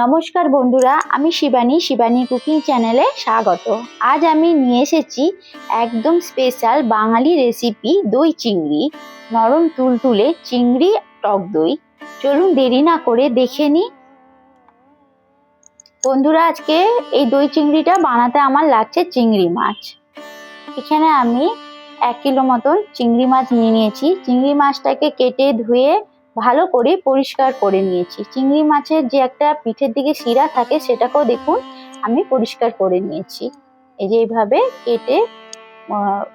নমস্কার বন্ধুরা, আমি শিবানী শিবানী কুকিং চ্যানেলে স্বাগত। আজ আমি নিয়ে এসেছি একদম স্পেশাল বাঙালি রেসিপি দই চিংড়ি, নরম তুলতুলে চিংড়ি টক দই। চলুন দেরি না করে দেখে নিই বন্ধুরা, আজকে এই দই চিংড়িটা বানাতে আমার লাগছে চিংড়ি মাছ। এখানে আমি এক কিলো মতন চিংড়ি মাছ নিয়ে নিয়েছি। চিংড়ি মাছটাকে কেটে ধুয়ে ভালো করে পরিষ্কার করে নিয়েছি। চিংড়ি মাছের যে একটা পিঠের দিকে শিরা থাকে সেটাকেও দেখুন আমি পরিষ্কার করে নিয়েছি। এই যে এইভাবে কেটে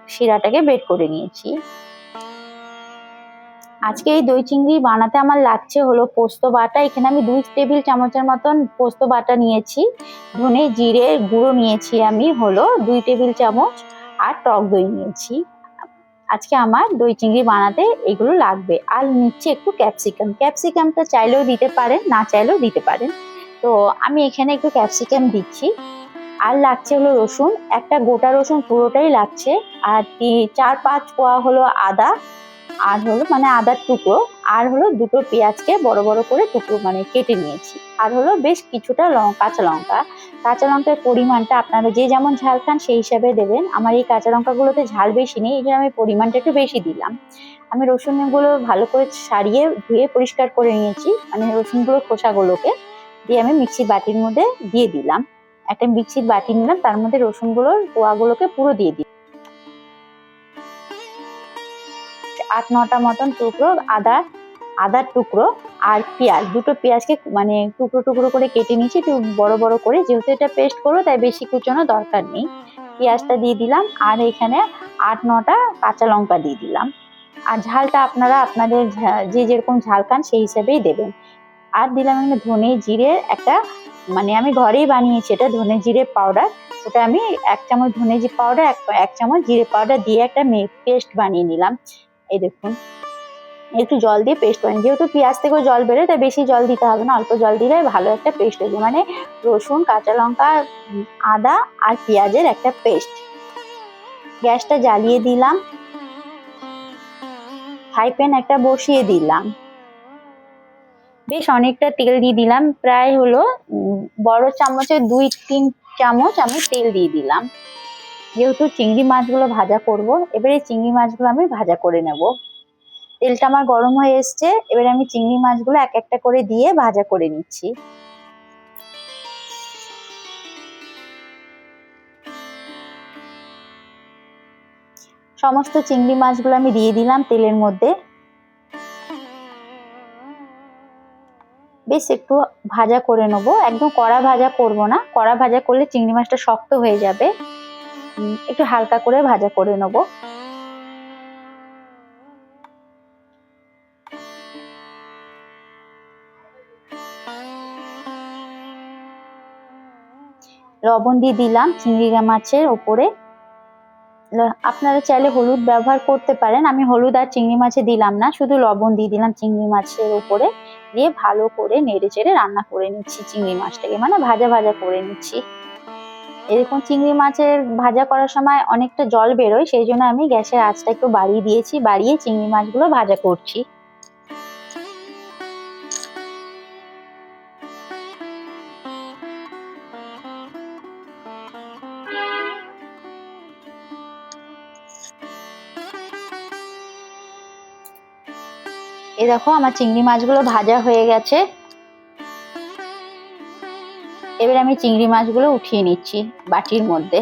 শিরাটাকে বের করে নিয়েছি। আজকে এই দই চিংড়ি বানাতে আমার লাগছে হলো পোস্ত বাটা। এখানে আমি দুই টেবিল চামচের মতন পোস্ত বাটা নিয়েছি। ধনে, জিরে, গুঁড়ো নিয়েছি আমি হলো দুই টেবিল চামচ আর টক দই নিয়েছি। আজকে আমার দই চিংড়ি বানাতে এগুলো লাগবে। আর নিচ্ছে একটু ক্যাপসিকাম ক্যাপসিকামটা চাইলেও দিতে পারেন, না চাইলেও দিতে পারেন। তো আমি এখানে একটু ক্যাপসিকাম দিচ্ছি। আর লাগছে হলো রসুন। একটা গোটা রসুন পুরোটাই লাগছে। আর চার, পাঁচ কোয়া হলো আদা। আর হলো মানে আদার টুকরো, আর হলো দুটো পেঁয়াজকে বড় বড় করে টুকরো মানে কেটে নিয়েছি। আর হলো বেশ কিছুটা কাঁচা লঙ্কা। কাঁচা লঙ্কার পরিমাণটা আপনারা যে যেমন ঝাল খান সেই হিসাবে দেবেন। আমার এই কাঁচা লঙ্কাগুলোতে ঝাল বেশি নেই, এই জন্য আমি পরিমাণটা একটু বেশি দিলাম। আমি রসুনগুলো ভালো করে সারিয়ে ধুয়ে পরিষ্কার করে নিয়েছি মানে রসুনগুলোর খোসাগুলোকে দিয়ে আমি মিক্সির বাটির মধ্যে দিয়ে দিলাম। একটা মিক্সির বাটি নিলাম, তার মধ্যে রসুনগুলোর কোয়াগুলোকে পুরো দিয়ে দিই আট নটা মতন টুকরো আদা আদার টুকরো আর পেঁয়াজ। দুটো পেঁয়াজকে মানে টুকরো টুকরো করে কেটে নিয়েছি, একটু বড় বড় করে। যেহেতু এটা পেস্ট করব, তাই বেশি কুচোনো দরকার নেই। পেঁয়াজটা দিয়ে দিলাম আর এখানে আট, নটা কাঁচা লঙ্কা দিয়ে দিলাম। আর ঝালটা আপনারা আপনাদের যে যেরকম ঝাল খান সেই হিসাবেই দেবেন। আর দিলাম এখানে ধনে জিরে একটা মানে আমি ঘরেই বানিয়েছি এটা, ধনে জিরে পাউডার। ওটা আমি এক চামচ ধনে জিরে পাউডার, এক চামচ জিরে পাউডার দিয়ে একটা পেস্ট বানিয়ে নিলাম। এই দেখুন। একটু জল দিয়ে পেস্ট করেন যেহেতু পেঁয়াজ থেকেও জল বেরোয়, তাই বেশি জল দিতে হবে না। অল্প জল দিলে ভালো একটা পেস্ট হয়ে মানে রসুন, কাঁচা লঙ্কা, আদা আর পেঁয়াজের একটা পেস্ট গ্যাসটা জ্বালিয়ে দিলাম। ফ্রাই প্যান একটা বসিয়ে দিলাম। বেশ অনেকটা তেল দিয়ে দিলাম। প্রায় হলো বড় চামচের দুই তিন চামচ আমি তেল দিয়ে দিলাম। যেহেতু চিংড়ি মাছগুলো ভাজা করব, এবারে চিংড়ি মাছগুলো আমি ভাজা করে নেব। তেলটা আমার গরম হয়ে এসছে, এবারে আমি চিংড়ি মাছগুলো এক একটা করে দিয়ে ভাজা করে নিচ্ছি। সমস্ত চিংড়ি মাছগুলো আমি দিয়ে দিলাম তেলের মধ্যে। বেশ একটু ভাজা করে নেব। একদম কড়া ভাজা করব না, কড়া ভাজা করলে চিংড়ি মাছটা শক্ত হয়ে যাবে। একটু হালকা করে ভাজা করে নেব। লবণ দিয়ে দিলাম চিংড়ি মাছের ওপরে। আপনারা চাইলে হলুদ ব্যবহার করতে পারেন। আমি হলুদ আর চিংড়ি মাছে দিলাম না, শুধু লবণ দিয়ে দিলাম চিংড়ি মাছের ওপরে। দিয়ে ভালো করে নেড়ে চেড়ে রান্না করে নিচ্ছি চিংড়ি মাছটাকে। মানে ভাজা ভাজা করে নিচ্ছি। এরকম চিংড়ি মাছের ভাজা করার সময় অনেকটা জল বেরোয়, সেই জন্য আমি গ্যাসের আঁচটা একটু বাড়িয়ে দিয়েছি, বাড়িয়ে চিংড়ি মাছগুলো ভাজা করছি। এই দেখো, আমার চিংড়ি মাছগুলো ভাজা হয়ে গেছে। এবার আমি চিংড়ি মাছগুলো উঠিয়ে নিচ্ছি বাটির মধ্যে।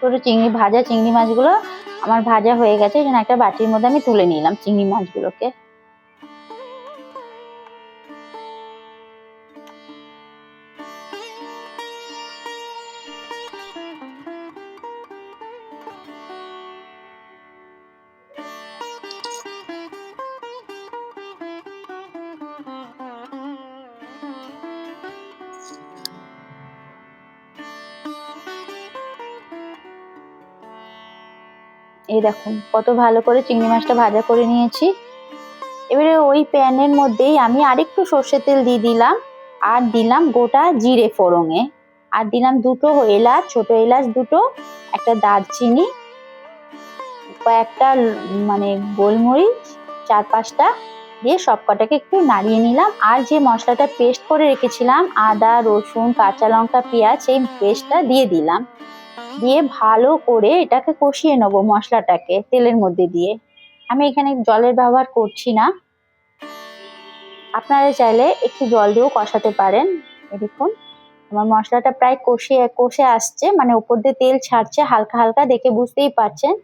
পুরো চিংড়ি ভাজা, চিংড়ি মাছগুলো আমার ভাজা হয়ে গেছে এখানে একটা বাটির মধ্যে আমি তুলে নিলাম চিংড়ি মাছগুলোকে। এই দেখুন, কত ভালো করে চিংড়ি মাছটা ভাজা করে নিয়েছি। এবারে ওই প্যানের মধ্যেই আমি আরেকটু সর্ষের তেল দিয়ে দিলাম, আর দিলাম গোটা জিরে ফোড়ঙে আর দিলাম দুটো এলাচ, ছোট এলাচ দুটো, একটা দারচিনি, কয়েকটা মানে গোলমরিচ, চার পাঁচটা দিয়ে সব কটাকে একটু নাড়িয়ে নিলাম। আর যে মশলাটা পেস্ট করে রেখেছিলাম, আদা, রসুন, কাঁচা লঙ্কা, পেঁয়াজ এই পেস্টটা দিয়ে দিলাম। দিয়ে ভালো করে এটাকে কষিয়ে নেব মশলাটাকে তেলের মধ্যে দিয়ে। আমি এখানে জলের ব্যবহার করছি না। আপনারা চাইলে একটু জল দিয়েও কষাতে পারেন। দেখুন, আমার মশলাটা প্রায় কষিয়ে কষে আসছে মানে উপর দিয়ে তেল ছাড়ছে, হালকা হালকা দেখে বুঝতেই পারছেন।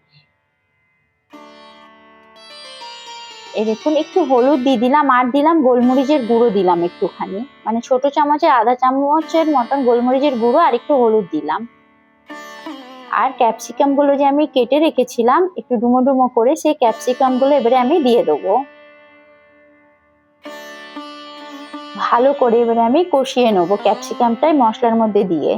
এই দেখুন, একটু হলুদ দিয়ে দিলাম, আর দিলাম গোলমরিচের গুঁড়ো দিলাম একটুখানি। মানে ছোট চামচে, আধা চামচের মতন গোলমরিচের গুঁড়ো আর একটু হলুদ দিলাম। আর ক্যাপসিকামগুলো যে আমি কেটে রেখেছিলাম, একটু ডুমো ডুমো করে সেই ক্যাপসিকামগুলো এবারে আমি দিয়ে দেবো। ভালো করে এবারে আমি কষিয়ে নেব ক্যাপসিকামটাই মশলার মধ্যে দিয়ে।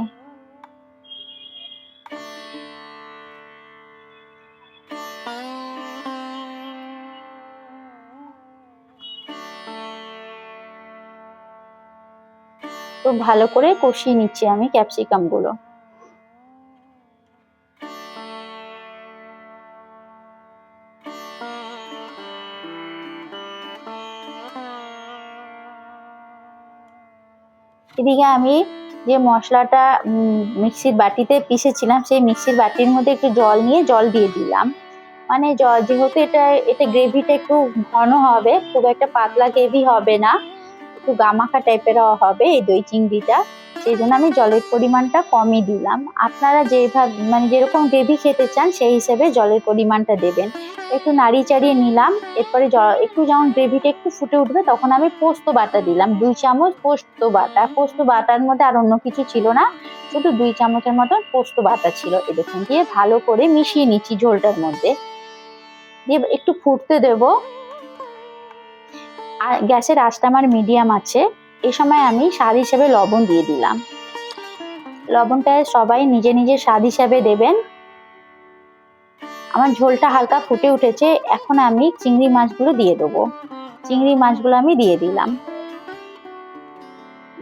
তো ভালো করে কষিয়ে নিচ্ছি আমি ক্যাপসিকাম এদিকে আমি যে মশলাটা মিক্সির বাটিতে পিষেছিলাম, সেই মিক্সির বাটির মধ্যে একটু জল নিয়ে জল দিয়ে দিলাম। মানে জল যেহেতু এটা এটা গ্রেভিটা একটু ঘন হবে, খুব একটা পাতলা গ্রেভি হবে না। একটু গামাখা টাইপের হবে এই দই চিংড়িটা। সেই জন্য আমি জলের পরিমাণটা কমই দিলাম। আপনারা যেভাবে মানে যেরকম গ্রেভি খেতে চান, সেই হিসেবে জলের পরিমাণটা দেবেন। একটু নাড়িয়ে চাড়িয়ে নিলাম। এরপরে একটু যখন গ্রেভিটা একটু ফুটে উঠবে, তখন আমি পোস্ত বাটা দিলাম। দুই চামচ পোস্ত বাটা। পোস্ত বাটার মধ্যে আর অন্য কিছু ছিল না। শুধু দুই চামচের মতন পোস্ত বাটা ছিল। এ দেখুন, দিয়ে ভালো করে মিশিয়ে নিচ্ছি ঝোলটার মধ্যে। দিয়ে একটু ফুটতে দেব। গ্যাসের আঁচটা আমার মিডিয়াম আছে। এই সময় আমি স্বাদ হিসেবে লবণ দিয়ে দিলাম। লবণটা সবাই নিজে নিজে স্বাদ হিসাবে দেবেন। আমার ঝোলটা হালকা ফুটে উঠেছে, এখন আমি চিংড়ি মাছগুলো দিয়ে দেবো। চিংড়ি মাছগুলো আমি দিয়ে দিলাম।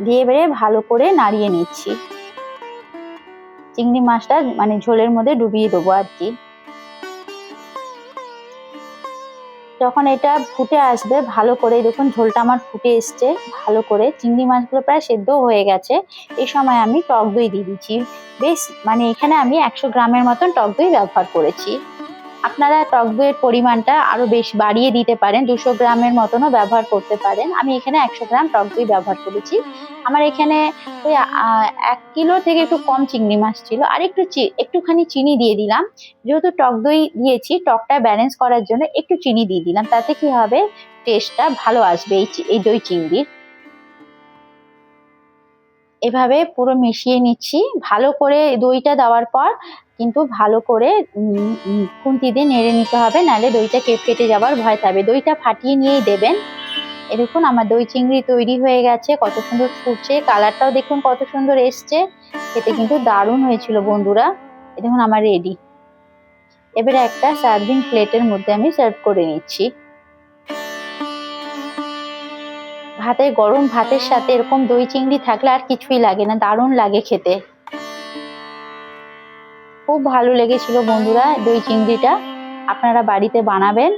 দিয়ে বেড়ে ভালো করে নাড়িয়ে নিচ্ছি। চিংড়ি মাছটা মানে ঝোলের মধ্যে ডুবিয়ে দেবো আর কি। যখন এটা ফুটে আসবে, ভালো করে দেখুন, ঝোলটা আমার ফুটে এসছে, ভালো করে। চিংড়ি মাছগুলো প্রায় সেদ্ধ হয়ে গেছে। এই সময় আমি টক দই দিয়ে দিচ্ছি। বেশ মানে এখানে আমি একশো গ্রামের মতন টক দই ব্যবহার করেছি। আপনারা টক দইয়ের পরিমাণটা আরও বেশ বাড়িয়ে দিতে পারেন। দুশো গ্রামের মতনও ব্যবহার করতে পারেন। আমি এখানে একশো গ্রাম টক দই ব্যবহার করেছি। আমার এখানে ওই এক কিলো থেকে একটু কম চিংড়ি মাছ ছিল। আর একটু একটুখানি চিনি দিয়ে দিলাম। যেহেতু টক দই দিয়েছি, টকটা ব্যালেন্স করার জন্য একটু চিনি দিয়ে দিলাম। তাতে কি হবে? টেস্টটা ভালো আসবে এই এই দই চিংড়ির। এভাবে পুরো মিশিয়ে নিচ্ছি। ভালো করে দইটা দেওয়ার পর কিন্তু ভালো করে খুন্তি দিয়ে নেড়ে নিতে হবে। নাহলে দইটা কেট কেটে যাওয়ার ভয় থাকবে। দইটা ফাটিয়ে নিয়েই দেবেন। এ দেখুন আমার দই চিংড়ি তৈরি হয়ে গেছে। কত সুন্দর ফুটছে। কালারটাও দেখুন কত সুন্দর এসছে। খেতে কিন্তু দারুণ হয়েছিল বন্ধুরা। এ দেখুন আমার রেডি এবারে একটা সার্ভিং প্লেটের মধ্যে আমি সার্ভ করে নিচ্ছি। ভাতে, গরম ভাতের সাথে এরকম দই চিংড়ি থাকলে আর কিছুই লাগে না, দারুণ লাগে খেতে। খুব ভালো লেগেছিল বন্ধুরা দই চিংড়িটা। আপনারা বাড়িতে বানাবেন।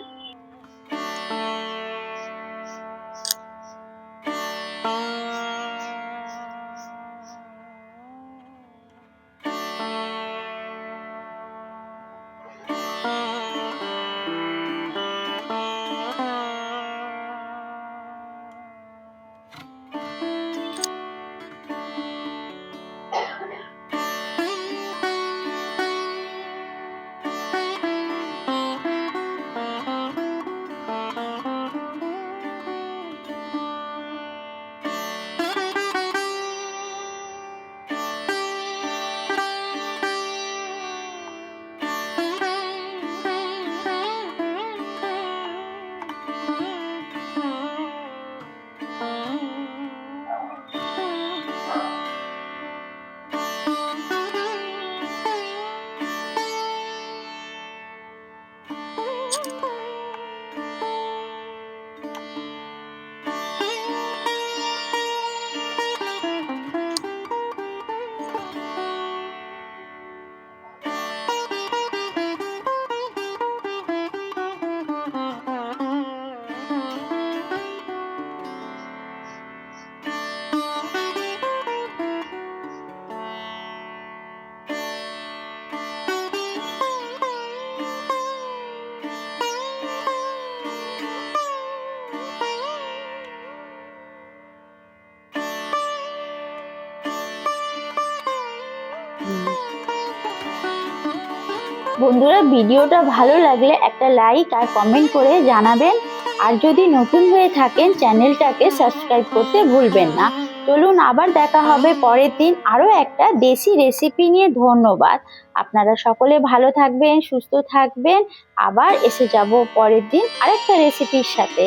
বন্ধুরা, ভিডিওটা ভালো লাগলে একটা লাইক আর কমেন্ট করে জানাবেন। আর যদি নতুন হয়ে থাকেন, চ্যানেলটাকে সাবস্ক্রাইব করতে ভুলবেন না। চলুন, আবার দেখা হবে পরের দিন। আরও একটা দেশি রেসিপি নিয়ে ধন্যবাদ। আপনারা সকলে ভালো থাকবেন, সুস্থ থাকবেন। আবার এসে যাব পরের দিন আরেকটা রেসিপির সাথে।